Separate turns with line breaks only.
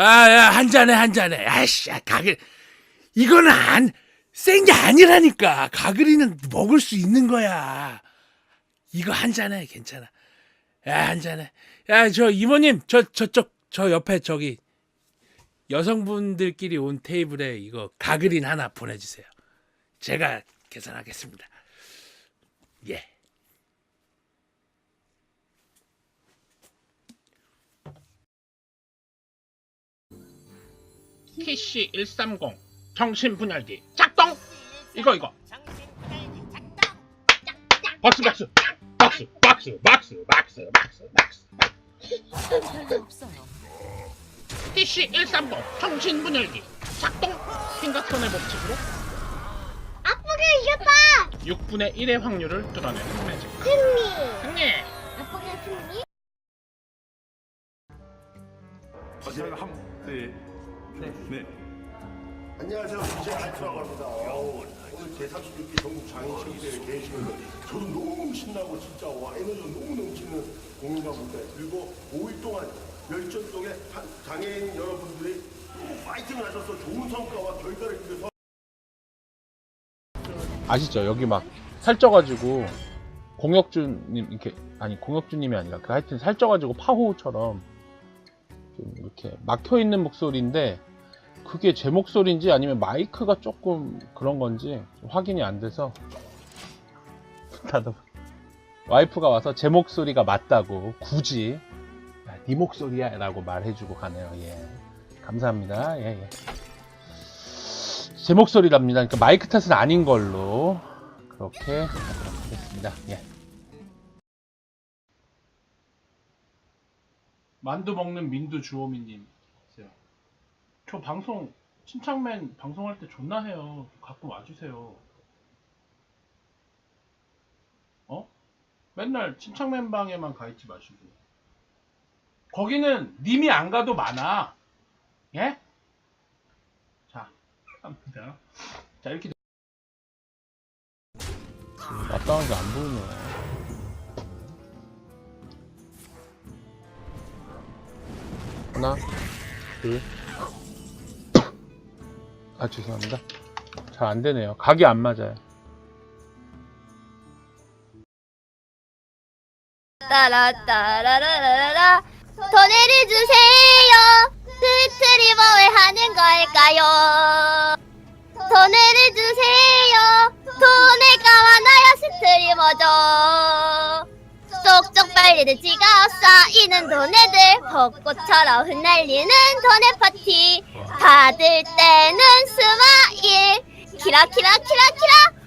아, 야, 한 잔해, 한 잔해. 아이씨, 야, 가글. 이거는 안, 센 게 아니라니까. 가글이는 먹을 수 있는 거야. 이거 한 잔해, 괜찮아. 야, 한 잔해. 야, 저 이모님, 저, 저쪽, 저 옆에 저기, 여성분들끼리 온 테이블에 이거 가글인 하나 보내주세요. 제가 계산하겠습니다. 예.
TC 130 정신분열기 작동 이거 이거 박수 박수 박수 박수 박수 박수 박수 박수. TC 130 정신분열기 작동 핑거턴의 법칙으로
아빠가 이겼다!
6분의 1의 확률을 뚫어내는 매직
승리!
승리
아빠가 승리?
한 네. 네.
안녕하세요. DJ 알트라고 합니다. 어우, 오늘 제36기 전국 장애인 체육대회 개시면서 저도 너무 신나고 진짜 와 에너지 너무 넘치는 공연과 무대 그리고 5일 동안 열전 속에 한- 장애인 여러분들이 너무 파이팅을 하셔서 좋은 성과와 결과를 이뤄서
아시죠? 여기 막 살쪄가지고 공혁주님 이렇게 아니 공혁주님이 아니라 그 하여튼 살쪄가지고 파호처럼 좀 이렇게 막혀 있는 목소리인데 그게 제 목소리인지 아니면 마이크가 조금 그런 건지 좀 확인이 안 돼서 다들 와이프가 와서 제 목소리가 맞다고 굳이 야, 네 목소리야 라고 말해주고 가네요. 예 감사합니다. 예 예. 제 목소리랍니다. 그러니까 마이크 탓은 아닌 걸로 그렇게 하겠습니다. 예. 만두 먹는 민두 주호미님. 저 방송 침착맨 방송할 때 존나 해요. 가끔 와주세요. 어? 맨날 침착맨 방에만 가 있지 마시고. 거기는 님이 안 가도 많아. 예? 자, 합니다. 자, 이렇게. 마땅한 게 안 보이네. 하나, 둘. 아, 죄송합니다. 잘 안 되네요. 각이 안 맞아요.
따라따라라라라 더 내려주세요 쌓이는 돈애들 벚꽃처럼 흩날리는 돈의 파티. 받을 때는 스마일. 키라 키라 키라 키라